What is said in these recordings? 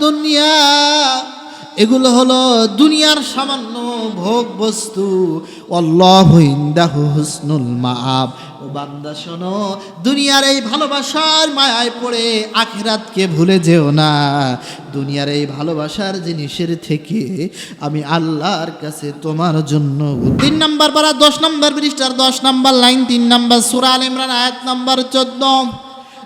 দুনিয়া এগুলো হলো দুনিয়ার সামান্য ভোগ বস্তু হুসনুল বান্দা, শোনো, দুনিয়ার এই ভালোবাসার মায়ায় পড়ে আখিরাতকে ভুলে যেও না। দুনিয়ার এই ভালোবাসার জিনিসের থেকে আমি আল্লাহর কাছে তোমার জন্য তিন নাম্বার পারা, দশ নাম্বার পৃষ্ঠার দশ নাম্বার লাইন, তিন নাম্বার সুরা আল ইমরান, আয়াত নাম্বার চোদ্দ।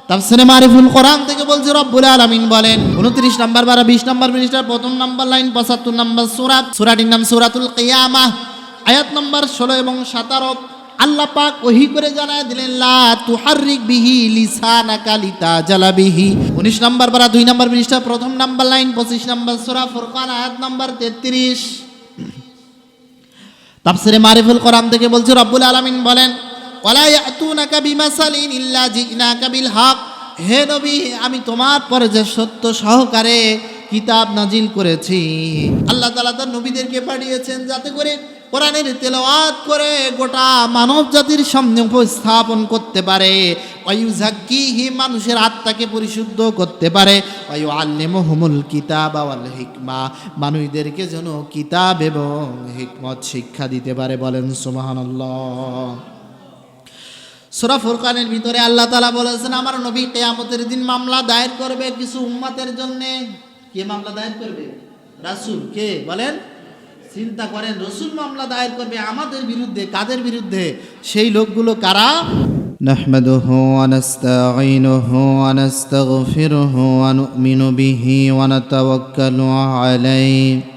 তাফসিরে মারিফুল কোরআন থেকে বলছে, রব্বুল আলামিন বলেন 29 নাম্বার বারা 20 নাম্বার মিনিস্টার প্রথম নাম্বার লাইন 75 নাম্বার সূরা সূরাটির নাম সূরাতুল কিয়ামাহ। আয়াত নাম্বার 16 এবং 17 আল্লাহ পাক ওহী করে জানায় দিলেন, লা তুহাররিক বিহি লিসানাকা লিতাজালা বিহি। 19 নাম্বার বারা 2 নাম্বার পৃষ্ঠা প্রথম নাম্বার লাইন 25 নাম্বার সূরা ফুরকান, আয়াত নাম্বার 33 তাফসিরে মারিফুল কোরআন থেকে বলছে, রব্বুল আলামিন বলেন হে নবী, আমি তোমার পরে যে সত্য সহকারে কিতাব নাজিল করেছি। আল্লাহ তাআলা তার নবীদেরকে পাঠিয়েছেন যাতে করে কোরআনের তেলাওয়াত করে গোটা মানব জাতির সামনে উপস্থাপন করতে পারে। ওয়ুজাক্কিহি মানুষের আত্মাকে পরিশুদ্ধ করতে পারে। ওয়ু আল্লিমুহুমুল কিতাব ওয়াল হিকমা, মানুষদেরকে যেন কিতাব এবং হিকমত শিক্ষা দিতে পারে বলেন সুবহানাল্লাহ। সূরা ফুরকানের ভিতরে আল্লাহ তাআলা বলেছেন আমার নবী কিয়ামতের দিন মামলা দায়ের করবে কিছু উম্মতের জন্য কে মামলা দায়ের করবে রাসূল কে বলেন চিন্তা করেন রসুল মামলা দায়ের করবে আমাদের বিরুদ্ধে কাদের বিরুদ্ধে সেই লোকগুলো কারা نحمده ونستعينه ونستغفره ونؤمن به ونتوكل عليه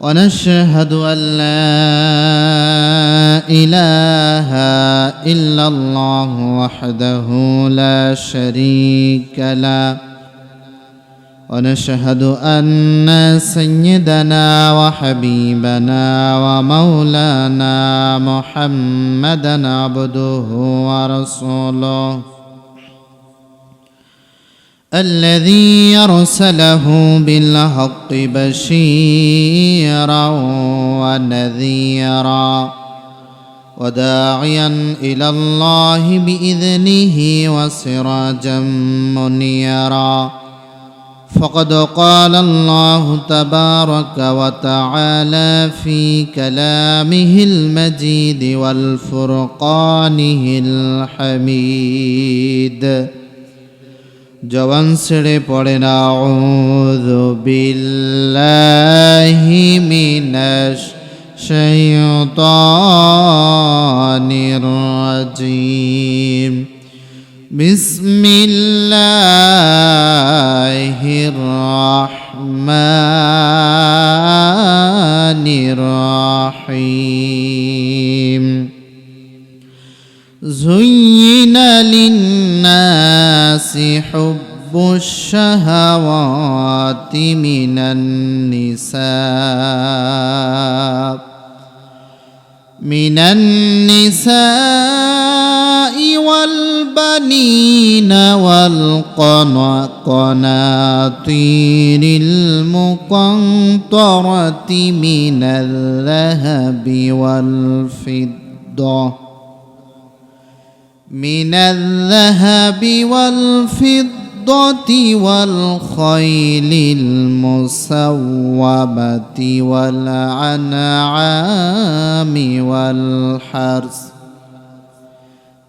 ونشهد أن لا إله إلا الله وحده لا شريك له. ونشهد أن سيدنا وحبيبنا ومولانا محمدا عبده ورسوله. الذي يرسله بالحق بشيرا ونذيرا وداعيا إلى الله بإذنه وسراجا منيرا. فقد قال الله تبارك وتعالى في كلامه المجيد والفرقانه الحميد. জবান ছেড়ে পড়েন আউযু বিল্লাহি মিনাশ শাইতানির রাজিম বিসমিল্লাহির রহমানির রহিম زين للناس حب الشهوات من النساء. من النساء والبنين والقناطير المقنطرة من الذهب والفضة. من الذهب والفضة والخيل المسومة والأنعام والحرث.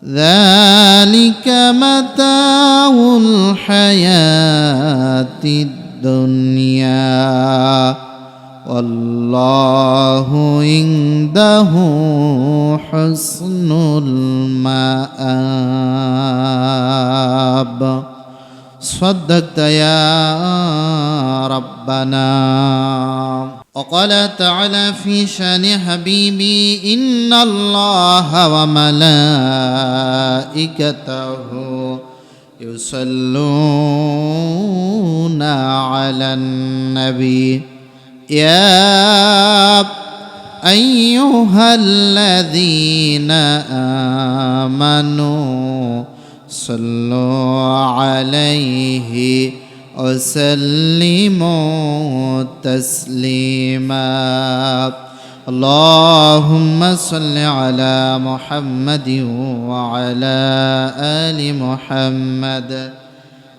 ذلك متاع الحياة الدنيا. والله عنده حسن المآب. صدقت يا ربنا. وقال تعالى في شان حبيبي إن الله وملائكته يصلون على النبي. يا أيها الذين آمنوا صلوا عليه وسلموا تسليما. اللهم صل على محمد وعلى آل محمد.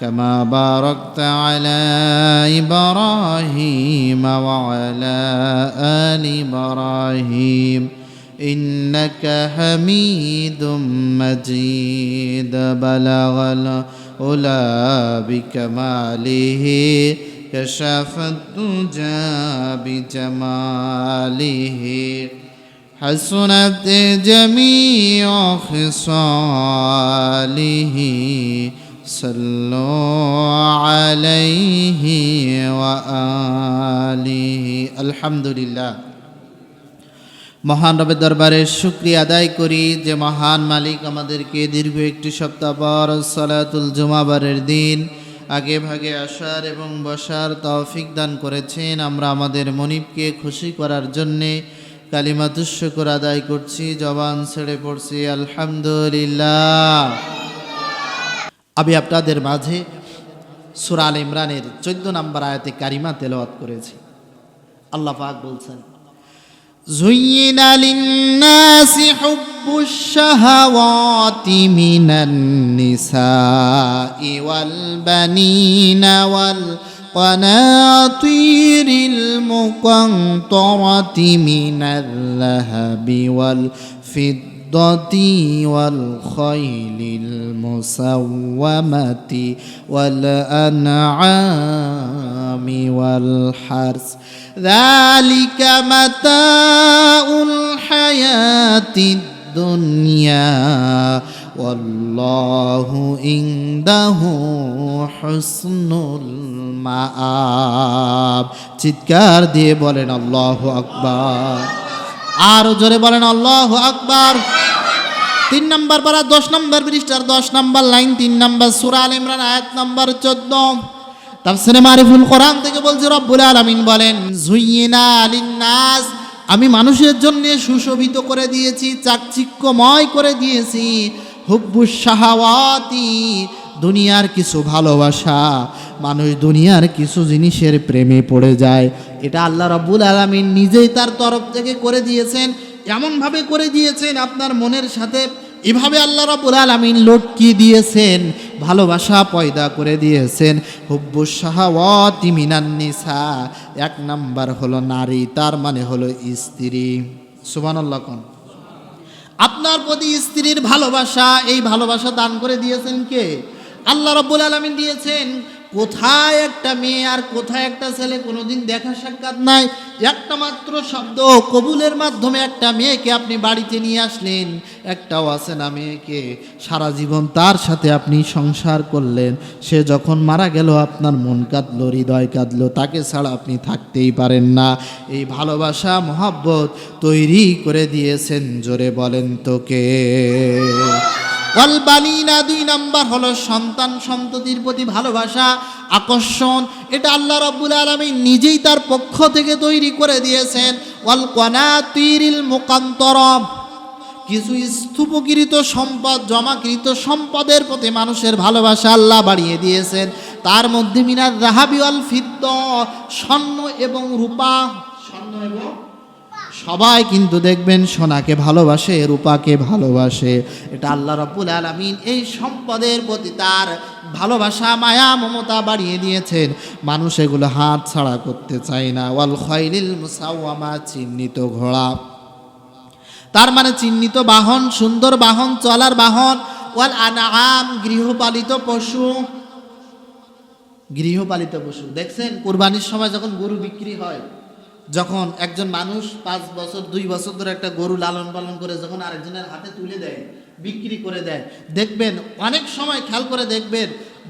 كما باركت على إبراهيم وعلى آل إبراهيم إنك حميد مجيد. بلغ العلا بكماله كشف الدجى بجماله. حسنت جميع خصاله. صلوا عليه وآله الحمد لله মহান রবের দরবারে শুক্রিয়া আদায় করি যে মহান মালিক আমাদেরকে দীর্ঘ একটি সপ্তাহ পর সলাতুল জুমাবারের দিন আগে ভাগে আসার এবং বসার তৌফিক দান করেছেন আমরা আমাদের মনিবকে খুশি করার জন্যে কালিমাতুস শুকর আদায় করছি জবান ছেড়ে পড়ছি আলহামদুলিল্লাহ আমি আপনাদের মাঝে সুরাল ইমরানের চোদ্দ নম্বর আয়াতে কারিমা তেলাওয়াত করেছি আল্লাহ পাক বলছেন زين للناس حب الشهوات من النساء والبنين والقناطير المقنطرة من الذهب والفضة والخيل المسومة والأنعام والحرث ذلك متاع الحياة الدنيا والله عنده حسن المآب চিৎকার দিয়ে বলেন আল্লাহ আকবার আরও জোরে বলেন, আল্লাহ আকবার। তিন নম্বর পারা, দশ নম্বর পৃষ্ঠার, দশ নম্বর লাইন, তিন নম্বর সুরাল ইমরান, আয়াত নম্বর চোদ্দ। তাফসিরে মারিফুল কোরআন থেকে বলছে, রব্বুল আলামিন বলেন, জুইয়িনা লিন্নাস। আমি মানুষের জন্য সুশোভিত করে দিয়েছি, চাকচিক্যময় করে দিয়েছি। হুব্বুস শাহাওয়াতি, দুনিয়ার কিছু ভালোবাসা। মানুষ দুনিয়ার কিছু জিনিসের প্রেমে পড়ে যায়। এটা আল্লাহ রব্বুল আলামিন নিজেই তার তরফ থেকে করে দিয়েছেন, এমনভাবে করে দিয়েছেন আপনার মনের সাথে। এভাবে আল্লাহ রাব্বুল আলামিন লটকি দিয়েছেন, ভালোবাসা পয়দা করে দিয়েছেন। নিসা, এক নাম্বার হলো নারী, তার মানে হলো স্ত্রী। সুবহানাল্লাহ কোন? আপনার প্রতি স্ত্রীর ভালোবাসা, এই ভালোবাসা দান করে দিয়েছেন কে? আল্লাহ রাব্বুল আলামিন দিয়েছেন কোথায় একটা মেয়ে আর কোথায় একটা ছেলে, কোনোদিন দেখা সাক্ষাৎ নাই। একটা মাত্র শব্দ কবুলের মাধ্যমে একটা মেয়েকে আপনি বাড়িতে নিয়ে আসলেন। একটাও আছে না মেয়েকে। সারা জীবন তার সাথে আপনি সংসার করলেন। সে যখন মারা গেল, আপনার মন কাঁদলো, হৃদয় কাঁদলো। তাকে ছাড়া আপনি থাকতেই পারেন না। এই ভালোবাসা, মহাব্বত তৈরি করে দিয়েছেন জোরে বলেন তোকে। ওয়ালবানিনা দুই নাম্বার হলো সন্তান সন্ততির প্রতি ভালোবাসা, আকর্ষণ। এটা আল্লাহ রব্বুল আলমী নিজেই তার পক্ষ থেকে তৈরি করে দিয়েছেন। ওয়াল কনাতিরিল মুকান্তরম। কিছু স্থূপকৃত সম্পদ, জমাকৃত সম্পদের প্রতি মানুষের ভালোবাসা আল্লাহ বাড়িয়ে দিয়েছেন। তার মধ্যে মিনার রাহাবি ওয়াল ফিদ্দ, স্বর্ণ এবং রূপা। স্বর্ণ এবং সবাই কিন্তু দেখবেন সোনাকে ভালোবাসে, রূপাকে ভালোবাসে। এটা আল্লাহ রাব্বুল আলামিন এই সম্পদের প্রতি তার ভালোবাসা, মায়া, মমতা বাড়িয়ে দিয়েছেন। মানুষ এগুলো হাত ছাড়া করতে চায় না। ওয়াল খয়লিল মুসাওয়ামা, চিহ্নিত ঘোড়া। তার মানে চিহ্নিত বাহন, সুন্দর বাহন, চলার বাহন। ওয়াল আনাম গৃহপালিত পশু। গৃহপালিত পশু। দেখছেন, কোরবানির সময় যখন গরু বিক্রি হয় যখন একজন মানুষ পাঁচ বছর, দুই বছর ধরে একটা গরু লালন পালন করে, যখন আরেকজনের হাতে তুলে দেয়, বিক্রি করে দেয়, দেখবেন, অনেক সময় খেয়াল করে দেখবেন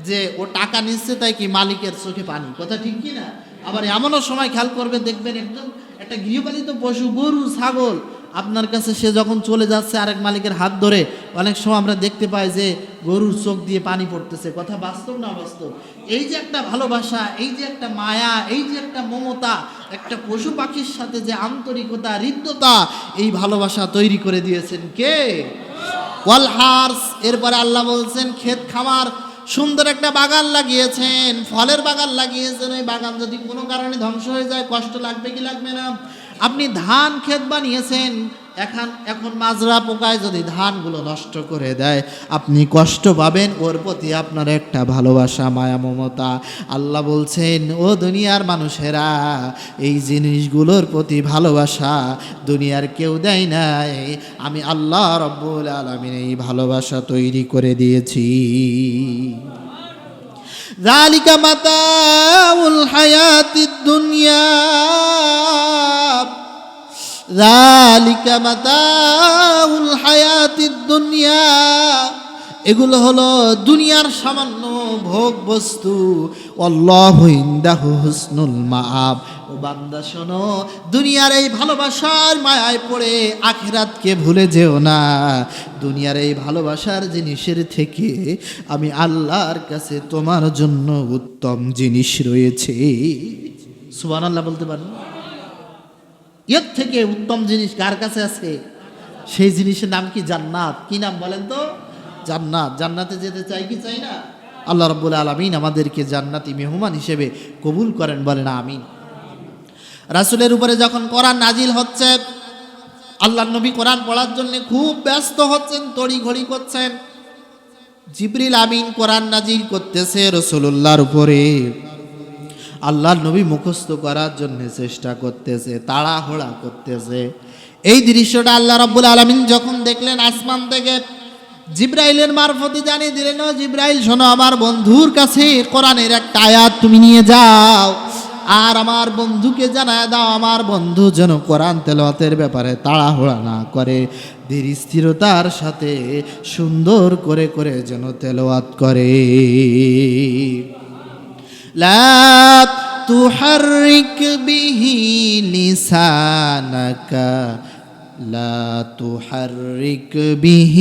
যে ও টাকা নিচ্ছে তাই কি মালিকের চোখে পানি। কথা ঠিক কি না? আবার এমনও সময় খেয়াল করবে দেখবেন একদম একটা গৃহপালিত পশু, গরু, ছাগল, আপনার কাছে সে যখন চলে যাচ্ছে আরেক মালিকের হাত ধরে, অনেক সময় আমরা দেখতে পাই যে গরুর চোখ দিয়ে পানি পড়তেছে। কথা বাস্তব না বাস্তব এই যে একটা ভালোবাসা, এই যে একটা মায়া, এই যে একটা মমতা, একটা পশু পাখির সাথে যে আন্তরিকতা, হৃদ্যতা, এই ভালোবাসা তৈরি করে দিয়েছেন কে? ওয়াল হার্স, এরপরে আল্লাহ বলছেন, ক্ষেত খামার সুন্দর একটা বাগান লাগিয়েছেন, ফলের বাগান লাগিয়েছেন, ওই বাগান যদি কোনো কারণে ধ্বংস হয়ে যায়, কষ্ট লাগবে কি লাগবে না? আপনি ধান ক্ষেত বানিয়েছেন এখন এখন মাজরা পোকায় যদি ধানগুলো নষ্ট করে দেয়, আপনি কষ্ট পাবেন, ওর প্রতি আপনার একটা ভালোবাসা, মায়া, মমতা। আল্লাহ বলছেন, ও দুনিয়ার মানুষেরা, এই জিনিসগুলোর প্রতি ভালোবাসা দুনিয়ার কেউ দেয় নাই। আমি আল্লাহ রব্বুল আলমিন এই ভালোবাসা তৈরি করে দিয়েছি। জালিকা মাতাউল হায়াতি দুনিয়া। দুনিয়া এগুলো হলো দুনিয়ার সামান্য ভোগ বস্তু ও বান্দা, শোনো, দুনিয়ার এই ভালোবাসার মায়ায় পড়ে আখিরাতকে ভুলে যেও না। দুনিয়ার এই ভালোবাসার জিনিসের থেকে আমি আল্লাহর কাছে তোমার জন্য উত্তম জিনিস রয়েছে। সুবহানাল্লাহ বলতে পারেন এর থেকে উত্তম জিনিস কার কাছে আছে? সেই জিনিসের নাম কি জান্নাত? কি নাম বলেন তো? জান্নাত। জান্নাতে যেতে চাই কি চাই না? আল্লাহ রব্বুল আলমিন আমাদেরকে জান্নাতি মেহমান হিসেবে কবুল করেন, বলেন আমিন। রাসুলের উপরে যখন কোরআন নাজিল হচ্ছে আল্লাহ নবী কোরআন পড়ার জন্য খুব ব্যস্ত হচ্ছেন তড়ি ঘড়ি করছেন। জিবরিল আমিন কোরআন নাজিল করতেছে রসুল্লাহর উপরে। আল্লাহর নবী মুখস্থ করার জন্য চেষ্টা করতেছে, তাড়াহুড়া করতেছে। এই দৃশ্যটা আল্লাহ রাব্বুল আলমিন যখন দেখলেন আসমান থেকে, জিব্রাইলের মারফতে জানিয়ে দিলেন জিব্রাইল, শোনো, আমার বন্ধুর কাছে কোরআনের একটা আয়াত তুমি নিয়ে যাও। আর আমার বন্ধুকে জানায় দাও, আমার বন্ধু যেন কোরআন তেলাওয়াতের ব্যাপারে তাড়াহুড়া না করে, ধীর স্থিরতার সাথে সুন্দর করে করে যেন তেলাওয়াত করে। لا تحرك به لسانك لا تحرك به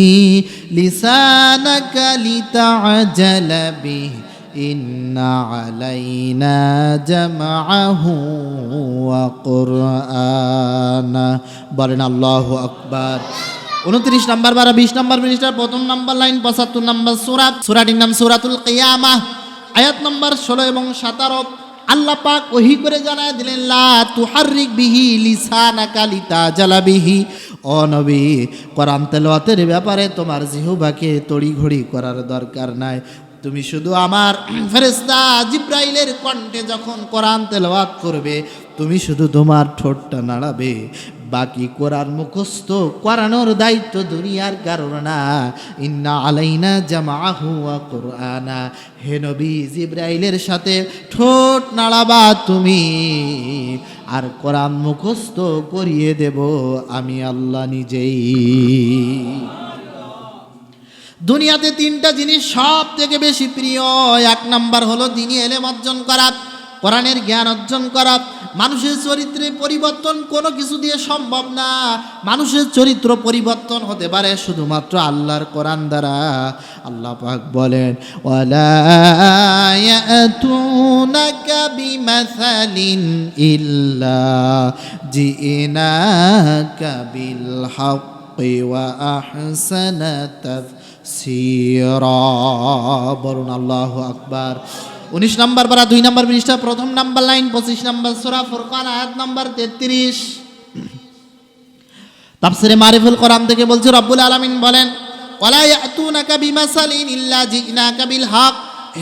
لسانك لتعجل به إن علينا جمعه وقرآنه বলেন আল্লাহু আকবার উনত্রিশ নাম্বার বারা বিশ নাম্বার মিনিস্টার প্রথম নাম্বার লাইন পঁচাত্তর নাম্বার সুরাত সুরাটির নাম সুরাতুল কিয়ামা আয়াত নম্বর ষোলো এবং সতেরো আল্লাহ পাক ওহি করে জানায় দিলেন, লা তুহারিক বিহি লিসানাকা লিতাজালা বিহি। ও নবী, কোরআন তেলাওয়াতের ব্যাপারে তোমার জিহুবাকে তড়িঘড়ি করার দরকার নাই। তুমি শুধু আমার ফেরেস্তা জিব্রাইলের কণ্ঠে যখন কোরআন তেলাওয়াত করবে, তুমি শুধু তোমার ঠোঁটটা নাড়াবে। বাকি কোরআন মুখস্থ করানোর দায়িত্ব দুনিয়ার কারণ না। ইন্না আলাইনা জামাহু ওয়া কোরআনা। হে নবী জিব্রাইলের সাথে ঠোঁট নাড়াবা তুমি। আর কোরআন মুখস্থ করিয়ে দেব আমি আল্লাহ নিজেই। দুনিয়াতে তিনটা জিনিস সব থেকে বেশি প্রিয়। এক নাম্বার হলো দিনই এলেম অর্জন করা। কোরআনের জ্ঞান অর্জন করা, মানুষের চরিত্রে পরিবর্তন কোনো কিছু দিয়ে সম্ভব না। মানুষের চরিত্র পরিবর্তন হতে পারে শুধুমাত্র আল্লাহর কোরআন দ্বারা। আল্লাহ পাক বলেন বলুন আল্লাহু আকবার। উনিশ নম্বর পারা, দুই নম্বর পৃষ্ঠা প্রথম নাম্বার লাইন পঁচিশ নম্বর সোরা ফুরকান, আয়াত নম্বর তেত্রিশ। তাফসিরে মারিফুল কোরআন থেকে বলছে, রব্বুল আলামিন বলেন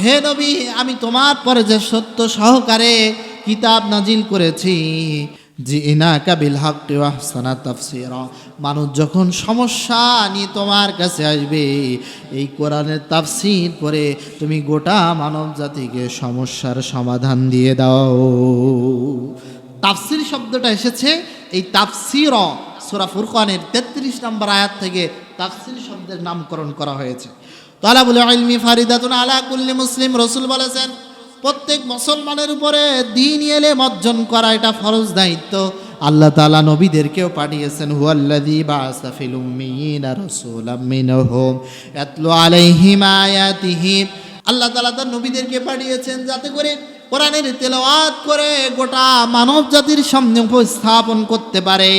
হে নবী, আমি তোমার পরে যে সত্য সহকারে কিতাব নাজিল করেছি, জিনাকা বিল হক ওয়া মানুষ যখন সমস্যা নিয়ে তোমার কাছে আসবে, এই কোরআনের তাফসীর করে তুমি গোটা মানব জাতিকে সমস্যার সমাধান দিয়ে দাও। তাফসির শব্দটা এসেছে, এই তাফসির সুরা ফুরকানের তেত্রিশ নম্বর আয়াত থেকে তাফসিল শব্দের নামকরণ করা হয়েছে। তালাবুল ইলমি ফারিদাতুন আলা কুল্লি মুসলিম, রসুল বলেছেন, প্রত্যেক মুসলমানের উপরে দিন এলে অর্জন করা এটা ফরজ দায়িত্ব। আল্লাহ তাআলা নবীদেরকেও পাঠিয়েছেন, হুয়াল্লাযী বাআসা ফিল উম্মিয়িনা রাসূলাম মিনহুম ইয়াতলু আলাইহিম আয়াতিহি। আল্লাহ তালা তার নবীদেরকে পাঠিয়েছেন যাতে করে কোরআনের তেলাওয়াত করে গোটা মানব জাতির সামনে উপস্থাপন করতে পারে।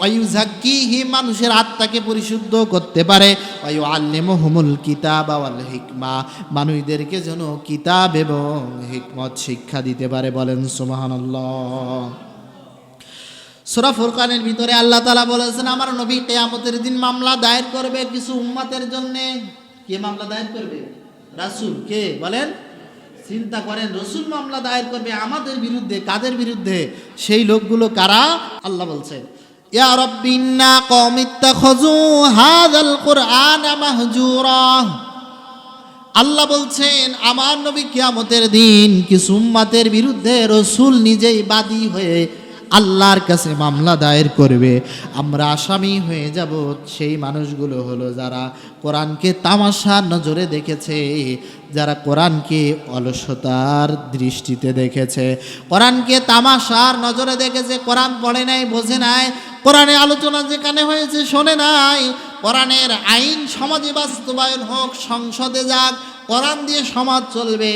ওয়ুজাক্কিহি মানুষের আত্মাকে পরিশুদ্ধ করতে পারে। ওয়ু আল্লিমুহুমুল কিতাব ওয়াল হিকমা, মানুষদেরকে যেন কিতাব এবং হিকমত শিক্ষা দিতে পারে বলেন সুবহানাল্লাহ। সূরা ফুরকানের ভিতরে আল্লাহ তাআলা বলেছেন, আমার নবী কেয়ামতের দিন মামলা দায়ের করবে কিছু উম্মতের জন্য। কে মামলা দায়ের করবে? রাসূল। কে? বলেন। চিন্তা করেন, রসুল মামলা দায়ের করবে আমাদের বিরুদ্ধে, কাদের বিরুদ্ধে? সেই লোকগুলো কারা? আল্লাহ বলছেন মাহজুরা। আল্লাহ বলছেন, আমার নবী কিয়ামতের দিন কিছু উম্মাতের বিরুদ্ধে রসুল নিজেই বাদী হয়ে আল্লাহর কাছে মামলা দায়ের করবে। আমরা আসামি হয়ে যাব। সেই মানুষগুলো হলো যারা কোরআনকে তামাশার নজরে দেখেছে, যারা কোরআনকে অলসতার দৃষ্টিতে দেখেছে। কোরআনকে তামাশার নজরে দেখেছে, কোরআন পড়ে নাই, বোঝে নাই কোরআনে আলোচনা যেখানে হয়েছে শোনে নাই। কোরআনের আইন সমাজে বাস্তবায়ন হোক, সংসদে যাক, কোরআন দিয়ে সমাজ চলবে,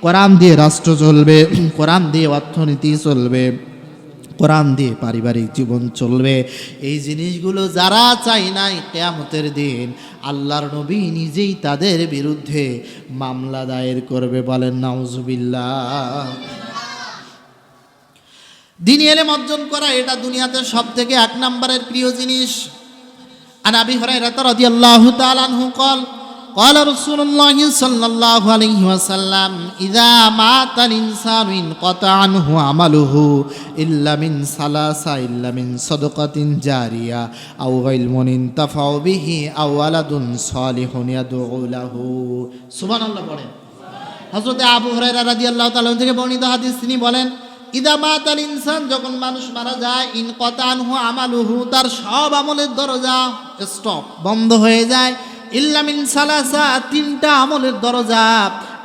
কোরআন দিয়ে রাষ্ট্র চলবে, কোরআন দিয়ে অর্থনীতি চলবে। কোরআন দিয়ে পারিবারিক জীবন চলবে। এই জিনিসগুলো যারা চাই নাই কেয়ামতের দিন, আল্লাহর নবী নিজেই তাদের বিরুদ্ধে মামলা দায়ের করবে বলেন নাউজুবিল্লা দিন এলে অর্জন করা এটা দুনিয়াতে সব থেকে এক নম্বরের প্রিয় জিনিস। আর আবি হরাই রাতার অদি আল্লাহ তালানহু কল قال قال رسول الله صلى الله عليه وسلم اذا مات الانسان انقطع عنه عمله الا من ثلاث الا من صدقه جاريه او علم ينتفع به او ولد صالح يدعو له سبحان الله পড়েন হজরতে আবু হরাইরা রাদিয়াল্লাহু তাআলা থেকে বর্ণিত হাদিস তিনি বলেন ইদা মাতাল ইনসান যখন মানুষ মারা যায় ইন কতানহু আমালুহু তার সব আমলের দরজা স্টপ বন্ধ হয়ে যায় ইল্লামিন সালাসা, তিনটা আমলের দরজা।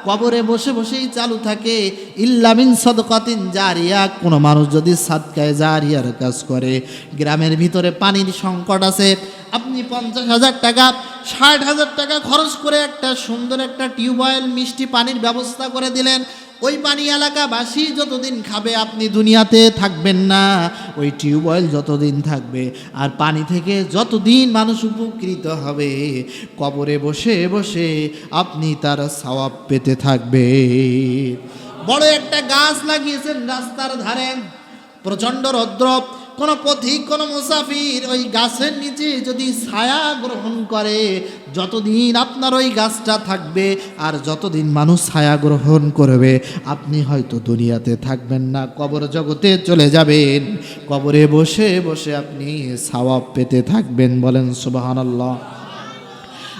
কবরে বসে বসেই চালু থাকে। ইল্লামিন সদকাতিন জারিয়া, কোনো মানুষ যদি সাদকায় জারিয়ার কাজ করে। গ্রামের ভিতরে পানির সংকট আছে। আপনি পঞ্চাশ হাজার টাকা, ষাট হাজার টাকা খরচ করে একটা সুন্দর একটা টিউবওয়েল মিষ্টি পানির ব্যবস্থা করে দিলেন। ওই পানি এলাকাবাসী যতদিন খাবে, আপনি দুনিয়াতে থাকবেন না। ওই টিউবওয়েল যতদিন থাকবে, আর পানি থেকে যতদিন মানুষ উপকৃত হবে, কবরে বসে বসে আপনি তার সওয়াব পেতে থাকবে। বড় একটা গাছ লাগিয়েছেন রাস্তার ধারে, প্রচণ্ড রৌদ্র। কোনো পথিক, কোনো মুসাফির ওই গাছের নিচে যদি ছায়া গ্রহণ করে যতদিন আপনার ওই গাছটা থাকবে আর যতদিন মানুষ ছায়া গ্রহণ করবে, আপনি হয়তো দুনিয়াতে থাকবেন না, কবর জগতে চলে যাবেন। কবরে বসে বসে আপনি সাওয়াব পেতে থাকবেন বলেন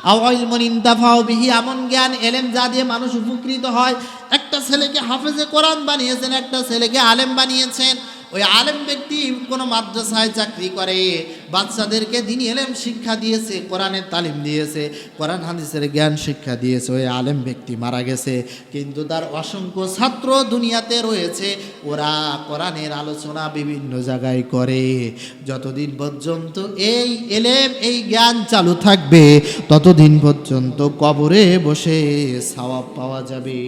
আওয়াইলমনিন্তাফাও বিহি, এমন জ্ঞান, এলেম যা দিয়ে মানুষ উপকৃত হয়। একটা ছেলেকে হাফেজে কোরআন বানিয়েছেন, একটা ছেলেকে আলেম বানিয়েছেন। ওই আলেম ব্যক্তি কোনো মাদ্রাসায় চাকরি করে বাচ্চাদেরকে দিন এলেম শিক্ষা দিয়েছে, কোরআনের তালিম দিয়েছে, কোরআন হাদিসের জ্ঞান শিক্ষা দিয়েছে, ওই আলেম ব্যক্তি মারা গেছে। কিন্তু তার অসংখ্য ছাত্র দুনিয়াতে রয়েছে, ওরা কোরআনের আলোচনা বিভিন্ন জায়গায় করে। যতদিন পর্যন্ত এই এলেম, এই জ্ঞান চালু থাকবে, ততদিন পর্যন্ত কবরে বসে সওয়াব পাওয়া যাবে।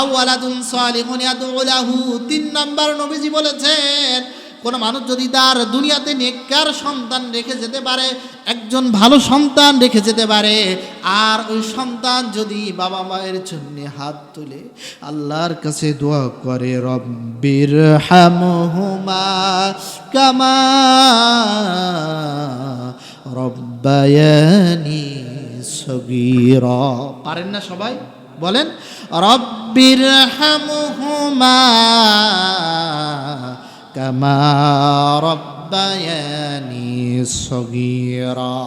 আউয়ালাদুন সালিহুন ইয়াদউ লাহু তিন নাম্বার নবীজি বলেছেন কোন মানুষ যদি তার দুনিয়াতে নেককার সন্তান রেখে যেতে পারে, একজন ভালো সন্তান রেখে যেতে পারে, আর ওই সন্তান যদি বাবা মায়ের জন্য হাত তুলে আল্লাহর কাছে দোয়া করে, রব্বির হামহুমা কামা রব্বায়ানি সগীরা। পারেন না সবাই? বলেন, রব্বির হামহুমা কামা ربياني صغيرا.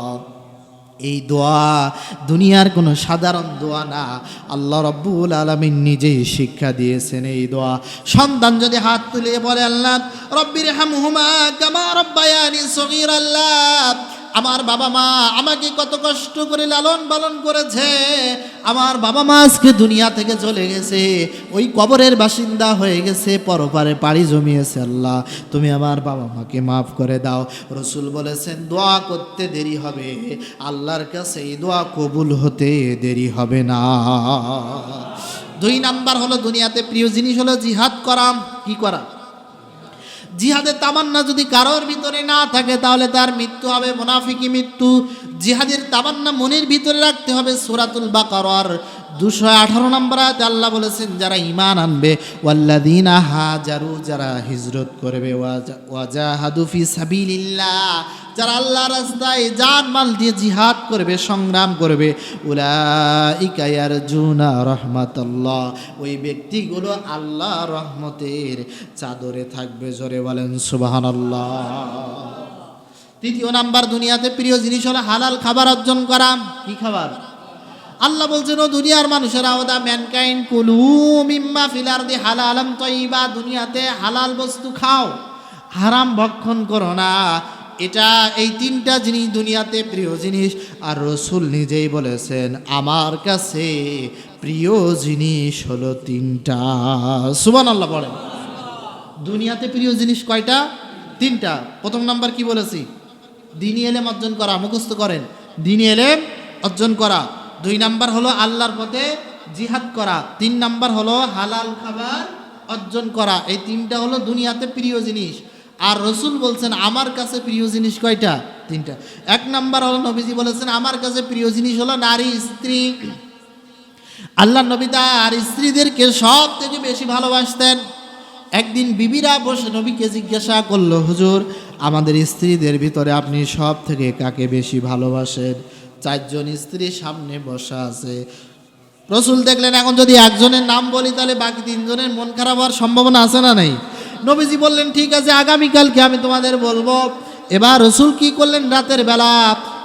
এই দোয়া দুনিয়ার কোনো সাধারণ দোয়া না। আল্লাহ রব্বুল আলমিন নিজেই শিক্ষা দিয়েছেন এই দোয়া। সন্তান যদি হাত তুলে বলে, আল্লাহ রব্বির হামহুমা কামা রব্বায়ানি সগীর আল্লাহ আমার বাবা মা আমাকে কত কষ্ট করে লালন পালন করেছে। আমার বাবা মা আজকে দুনিয়া থেকে চলে গেছে। ওই কবরের বাসিন্দা হয়ে গেছে, পরপারে পাড়ি জমিয়েছে আল্লাহ। তুমি আমার বাবা মাকে মাফ করে দাও। রসুল বলেছেন, দোয়া করতে দেরি হবে। আল্লাহর কাছে এই দোয়া কবুল হতে দেরি হবে না। দুই নাম্বার হলো দুনিয়াতে প্রিয় জিনিস হলো জিহাদ করা। কি করা? জিহাদের তামান্না যদি কারোর ভিতরে না থাকে, তাহলে তার মৃত্যু হবে মোনাফিকি মৃত্যু। জিহাদের তামান্না মনের ভিতরে রাখতে হবে সুরাতুল বাকারার। দুশো আঠারো নম্বর আয়াতে আল্লাহ বলেছেন, যারা ইমান আনবে ওয়াল্লাদিনা হাজারু, যারা হিজরত করবে, ওয়াজা- ওয়াজাহাদু ফি সাবিলিল্লাহ, যারা আল্লাহ রাস্তায় জান মাল দিয়ে জিহাদ করবে, সংগ্রাম করবে, উলাইকা ইয়ারজুনা রাহমাতাল্লাহ। ওই ব্যক্তিগুলো আল্লাহ রহমতের চাদরে থাকবে, জোরে বলেন, সুবহানাল্লাহ। তৃতীয় নাম্বার দুনিয়াতে প্রিয় জিনিস হলো হালাল খাবার অর্জন করা। কি খাবার? আল্লাহ বলছেন, ও দুনিয়ার মানুষেরা ওদা ম্যানকাইন কুলু মিম্মা ফিলার দি হালালাম তৈবা, দুনিয়াতে হালাল বস্তু খাও, হারাম ভক্ষণ করো না। এটা এই তিনটা জিনিস দুনিয়াতে প্রিয় জিনিস। আর রসুল নিজেই বলেছেন, আমার কাছে প্রিয় জিনিস হলো তিনটা। সুবান আল্লাহ বলেন। দুনিয়াতে প্রিয় জিনিস কয়টা? তিনটা। প্রথম নাম্বার কি বলেছি? দিনী এলেম অর্জন করা, মুখস্থ করেন। দিনী এলেম অর্জন করা। দুই নাম্বার হলো আল্লাহর পথে জিহাদ করা। তিন নাম্বার হলো হালাল খাবার অর্জন করা। এই তিনটা হলো দুনিয়াতে প্রিয় জিনিস। আর রসুল বলছেন, আমার কাছে প্রিয় জিনিস কয়টা? তিনটা। এক নাম্বার হলো নবীজি বলেছেন, আমার কাছে প্রিয় জিনিস হলো নারী, স্ত্রী। আল্লাহ নবী তার স্ত্রীদেরকে সব থেকে বেশি ভালোবাসতেন। একদিন বিবিরা বসে নবীকে জিজ্ঞাসা করল, হুজুর, আমাদের স্ত্রীদের ভিতরে আপনি সব থেকে কাকে বেশি ভালোবাসেন? চারজন স্ত্রী সামনে বসা আছে। রসুল দেখলেন, এখন যদি একজনের নাম বলি, তাহলে বাকি তিনজনের মন খারাপ হওয়ার সম্ভাবনা আছে না নাই? নবীজি বললেন, ঠিক আছে, আগামীকালকে আমি তোমাদের বলব। এবার রসুল কি করলেন? রাতের বেলা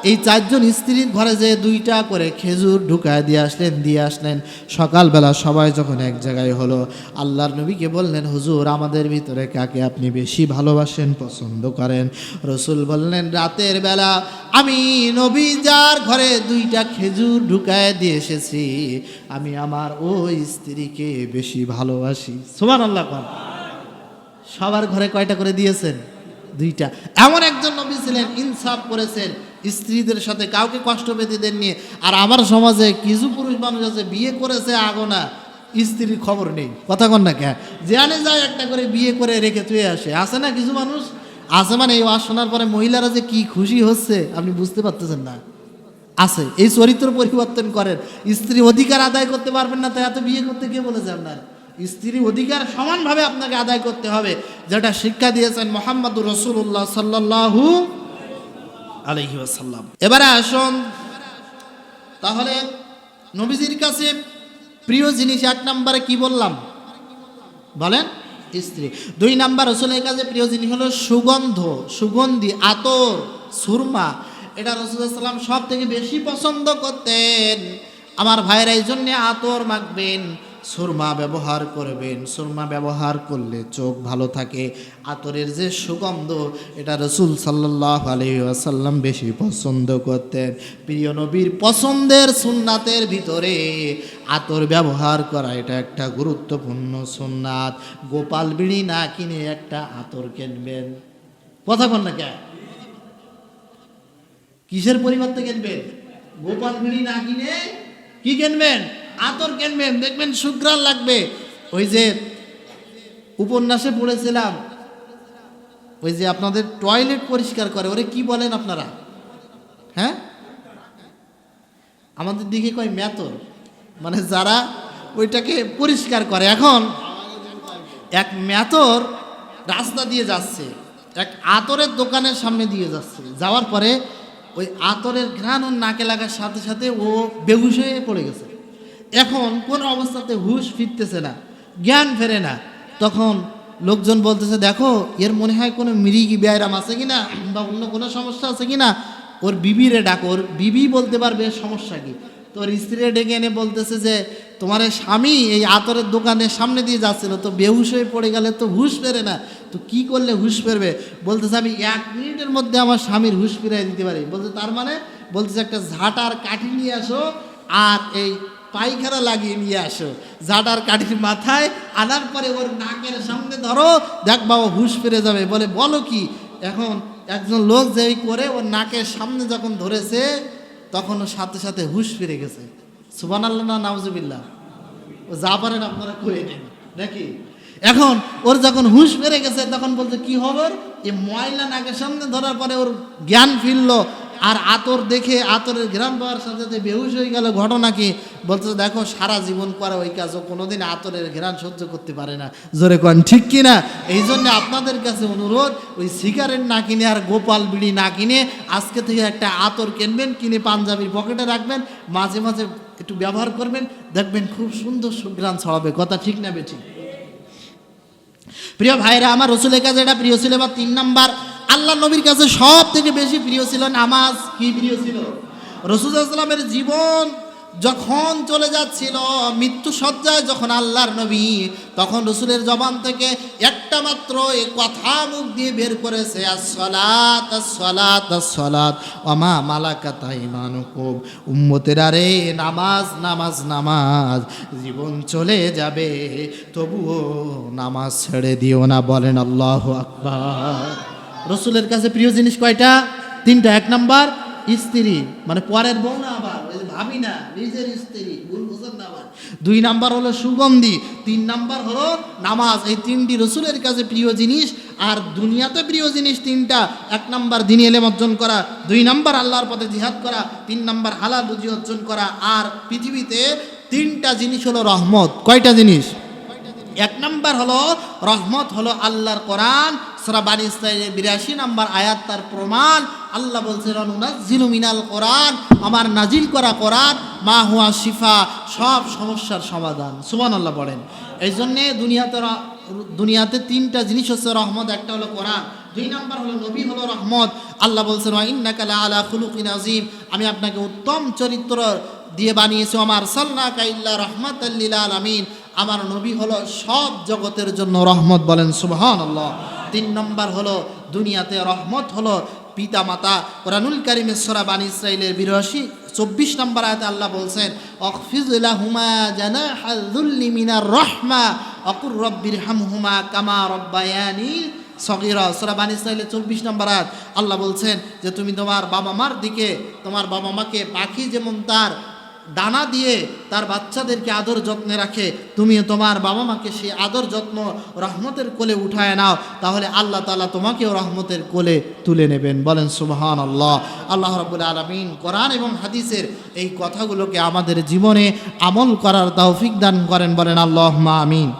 এই চারজন স্ত্রীর ঘরে যে দুইটা করে খেজুর ঢুকায় দিয়ে আসলেন দিয়ে আসলেন। সকালবেলা সবাই যখন এক জায়গায় হলো, আল্লাহর নবীকে বললেন, হুজুর, আমাদের ভিতরে কাকে আপনি বেশি ভালোবাসেন, পছন্দ করেন? রসুল বললেন, রাতের বেলা আমি নবী যার ঘরে দুইটা খেজুর ঢুকায় দিয়ে এসেছি, আমি আমার ওই স্ত্রীকে বেশি ভালোবাসি। সোমান আল্লাহ সবার ঘরে কয়টা করে দিয়েছেন? দুইটা। এমন একজন নবী ছিলেন, ইনসাফ করেছেন স্ত্রীদের সাথে কাউকে কষ্ট পেতে দেননি। আর আমার সমাজে কিছু পুরুষ মানুষ আছে, বিয়ে করেছে আগোনা, স্ত্রীর খবর নেই। কথা কন না কে জানে যায় একটা করে বিয়ে করে রেখে চুয়ে আসে। আছে না কিছু মানুষ? আছে মানে এই শোনার পরে মহিলারা যে কি খুশি হচ্ছে, আপনি বুঝতে পারতেছেন না। আছে, এই চরিত্র পরিবর্তন করেন। স্ত্রী অধিকার আদায় করতে পারবেন না, তাই এত বিয়ে করতে কে বলেছে আপনার? স্ত্রী অধিকার সমানভাবে আপনাকে আদায় করতে হবে। যেটা শিক্ষা দিয়েছেন মোহাম্মদুর রসুল্লাহ সাল্লাহু আলহি আসাল্লাম এবারে আসুন, তাহলে নবীজির কাছে প্রিয় জিনিস এক নম্বরে কি বললাম? বলেন, স্ত্রী। দুই নাম্বার রসুলের কাছে প্রিয় জিনিস হলো সুগন্ধ, সুগন্ধি, আতর, সুরমা। এটা রসুলাম সব থেকে বেশি পছন্দ করতেন। আমার ভাইয়েরা এই জন্যে আতর মাখবেন। সুরমা ব্যবহার করবেন, সুরমা ব্যবহার করলে চোখ ভালো থাকে, আতরের যে সুগন্ধ এটা রসুল সাল্লাহ আলহিহাসাল্লাম বেশি পছন্দ করতেন। প্রিয় নবীর পছন্দের সুন্নাতের ভিতরে আতর ব্যবহার করা এটা একটা গুরুত্বপূর্ণ সুন্নাত। গোপাল বিড়ি না কিনে একটা আতর কিনবেন। কথা বল না কে কিসের পরিবর্তে কিনবেন? গোপাল বিড়ি না কিনে কি কিনবেন? আতর কিনবেন? দেখবেন সুগ্রাণ লাগবে। ওই যে উপন্যাসে পড়েছিলাম, ওই যে আপনাদের টয়লেট পরিষ্কার করে, ওরে কি বলেন আপনারা? হ্যাঁ? আমাদের দিকে কয় মেতর মানে যারা ওইটাকে পরিষ্কার করে। এখন এক মেতর রাস্তা দিয়ে যাচ্ছে, এক আতরের দোকানের সামনে দিয়ে যাচ্ছে। যাওয়ার পরে ওই আতরের ঘ্রাণ ওর নাকে লাগার সাথে সাথে ও বেহুশ হয়ে পড়ে গেছে। এখন কোন অবস্থাতে হুশ ফিরতেছে না, জ্ঞান ফেরে না, তখন লোকজন বলতেছে, দেখো, এর মনে হয় কোনো মিরিগি ব্যায়াম আছে কিনা বা অন্য কোনো সমস্যা আছে কিনা? ওর বিবিরে ডাকো, ওর বিবি বলতে পারবে সমস্যা কি? তো ওর স্ত্রীরে ডেকে এনে বলতেছে যে, তোমার স্বামী এই আতরের দোকানের সামনে দিয়ে যাচ্ছিল, তো বেহুশ হয়ে পড়ে গেলে তো হুশ ফেরে না, তো কি করলে হুশ ফেরবে? বলতেছে, আমি এক মিনিটের মধ্যে আমার স্বামীর হুশ ফিরাই দিতে পারি। বলতে, তার মানে? বলতেছে, একটা ঝাঁটার কাঠি নিয়ে আসো আর এই পায়খানা লাগিয়ে নিয়ে আসো। ঝাঁটার কাঠির মাথায় আনার পরে ওর নাকের সামনে ধরো, দেখ বাবা হুশ ফিরে যাবে। বলে, বলো কি, এখন একজন লোক যেই করে ওর নাকের সামনে যখন ধরেছে, তখন সাথে সাথে হুশ ফিরে গেছে। সুবান আল্লাহ না ও যা পারেন আপনারা করে নেন, নাকি? এখন ওর যখন হুঁশ বেড়ে গেছে, তখন বলছে, কি হবে? এই ময়লা নাকের সামনে ধরার পরে ওর জ্ঞান ফিরলো। আর আতর দেখে আতরের ঘ্রাণ পাওয়ার সাথে সাথে বেহুশ হয়ে গেল ঘটনা কি বলছে দেখো, সারা জীবন করে ওই কাজ ও কোনোদিন আতরের ঘ্রাণ সহ্য করতে পারে না। জোরে কন, ঠিক কিনা এই জন্য আপনাদের কাছে অনুরোধ, ওই সিগারেট না কিনে আর গোপাল বিড়ি না কিনে আজকে থেকে একটা আতর কিনবেন, কিনে পাঞ্জাবির পকেটে রাখবেন, মাঝে মাঝে একটু ব্যবহার করবেন, দেখবেন খুব সুন্দর সুগ্রাণ ছড়াবে। কথা ঠিক না বেঠিক? প্রিয় ভাইরা, আমার রসুলের কাছে এটা প্রিয় ছিল বা তিন নাম্বার। আল্লাহ নবীর কাছে সব থেকে বেশি প্রিয় ছিল নামাজ। কি প্রিয় ছিল? রসুলামের জীবন যখন চলে যাচ্ছিল মৃত্যু সজ্জায় যখন আল্লাহর নবী, তখন রসুলের জবান থেকে একটা মাত্র এ কথা মুখ দিয়ে বের করেছে অমা মালাকাতা ইমানুকুম উম্মতের আরে নামাজ নামাজ নামাজ, জীবন চলে যাবে, তবুও নামাজ ছেড়ে দিও না, বলেন আল্লাহ আকবার। রসুলের কাছে প্রিয় জিনিস কয়টা? তিনটা, এক নাম্বার, স্ত্রী। মানে পরের বউ না আবার ভাবি না, নিজের স্ত্রী, ভুল বুঝেন না আবার। দুই নাম্বার হলো সুগন্ধি, তিন নাম্বার হলো নামাজ। এই তিনটি রসুলের কাছে প্রিয় জিনিস, আর দুনিয়াতে প্রিয় জিনিস তিনটা। এক নাম্বার দিনী এলেম অর্জন করা, দুই নাম্বার আল্লাহর পথে জিহাদ করা, তিন নাম্বার হালাল রুজি অর্জন করা, আর পৃথিবীতে তিনটা জিনিস হলো রহমত। কয়টা জিনিস? এক নাম্বার হলো রহমত হলো আল্লাহর কোরআন সূরা বানি ইসরাইলের বিরাশি নাম্বার আয়াত তার প্রমাণ। আল্লাহ বলছে রনুনাজিলু মিনাল কোরআন, আমার নাজিল করা কোরআন, মা হুয়া শিফা, সব সমস্যার সমাধান। সুবান আল্লাহ বলেন। এই জন্যে দুনিয়াতে দুনিয়াতে তিনটা জিনিস হচ্ছে রহমত, একটা হলো কোরআন, দুই নাম্বার হলো নবী হলো রহমত। আল্লাহ বলছেন, ওয়া ইন্নাকা লা আলা খুলুকিন আযীম, আমি আপনাকে উত্তম চরিত্র দিয়ে বানিয়েছি আমার সাল্লা কাইল্লা রহমাতাল্লিল আলামিন। আমার নবী হলো সব জগতের জন্য রহমত বলেন সুবহান আল্লাহ তিন নম্বর হলো, দুনিয়াতে রহমত হলো পিতা মাতা কোরআনুল কারিমের সরা বানি ইসরাইলের বিরাশি চব্বিশ নম্বর আয়তে আল্লাহ বলছেন অকফিজুল্লাহুমা জানা হাজুল্লি মিনার রহমা, অকুর রব্বির হামহুমা কামা রব্বায়ানি সগিরা। সোরা বানি ইসরাইলের চব্বিশ নম্বর আয়াত, আল্লাহ বলছেন যে, তুমি তোমার বাবা মার দিকে, তোমার বাবা মাকে পাখি যেমন তার দানা দিয়ে তার বাচ্চাদেরকে আদর যত্নে রাখে। তুমি তোমার বাবা মাকে সেই আদর যত্ন রহমতের কোলে উঠায় নাও। তাহলে আল্লাহ তালা তোমাকেও রহমতের কোলে তুলে নেবেন। বলেন সুবহান আল্লাহ আল্লাহ রবুল আলমিন কোরআন এবং হাদিসের এই কথাগুলোকে আমাদের জীবনে আমল করার তৌফিক দান করেন। বলেন আল্লাহ মা আমিন।